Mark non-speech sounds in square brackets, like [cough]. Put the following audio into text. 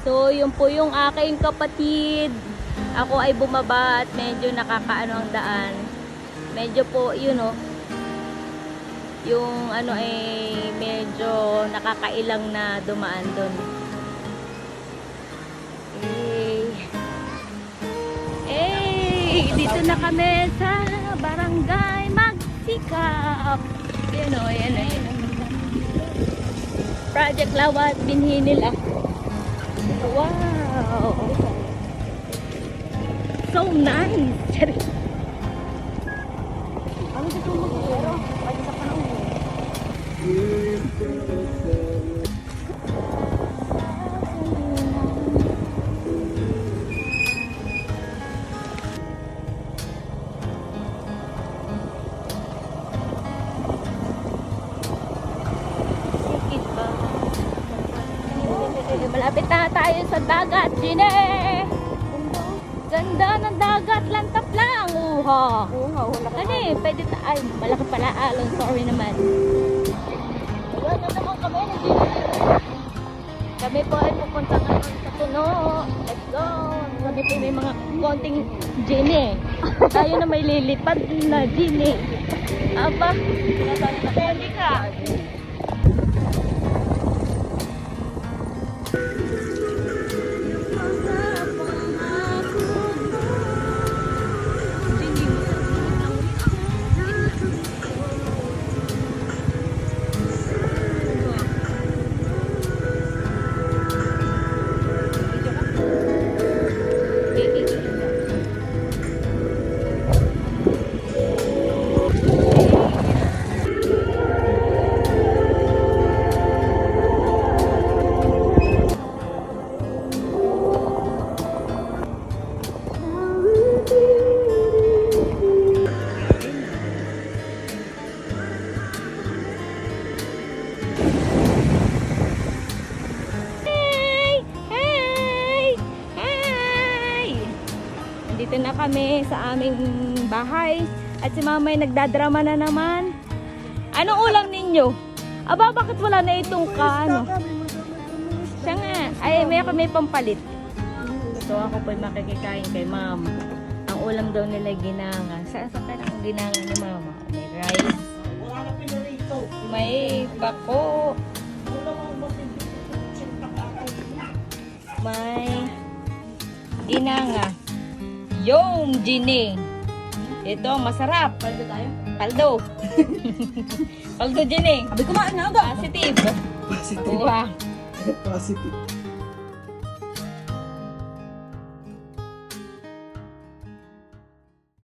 So, yun po yung aking kapatid. Ako ay bumaba at medyo nakakaano ang daan. Medyo po, yun o. Yung ano ay medyo nakakailang na dumaan doon. Eh. Eh, dito na kami sa barangay Magsikap. Yan o, yan o, yan o. Project Lawat, binhi nila. Wow! So nice! [laughs] Malapit na tayo sa dagat, Gine! Ganda ng dagat, lantap lang! Uha! Oo, wala ka. Eh, pwede ta- Ay, malaki pala alon. Sorry naman. Wala na naman kami. Hindi Kami po ay pupunta ngayon sa puno. Let's go! Kami po may mga konting Gine. Tayo na may lilipad na Gine. Aba, pwede ka. Dito na kami sa aming bahay. At si mamay nagdadrama na naman. Anong ulam ninyo? Aba, bakit wala na itong ka, ano? Siya nga. Ay, may ako may pampalit. So, ako po'y makikikain kay mama. Ang ulam daw nila ginanga. Saan sa kaya ang ginanga ni mama? May rice. May bako. May ginanga. Yung gining. Ito, masarap. Paldo tayo. Paldo. [laughs] Paldo gining. Abi kumain na agad. Positive. Positive. Wow. Positive.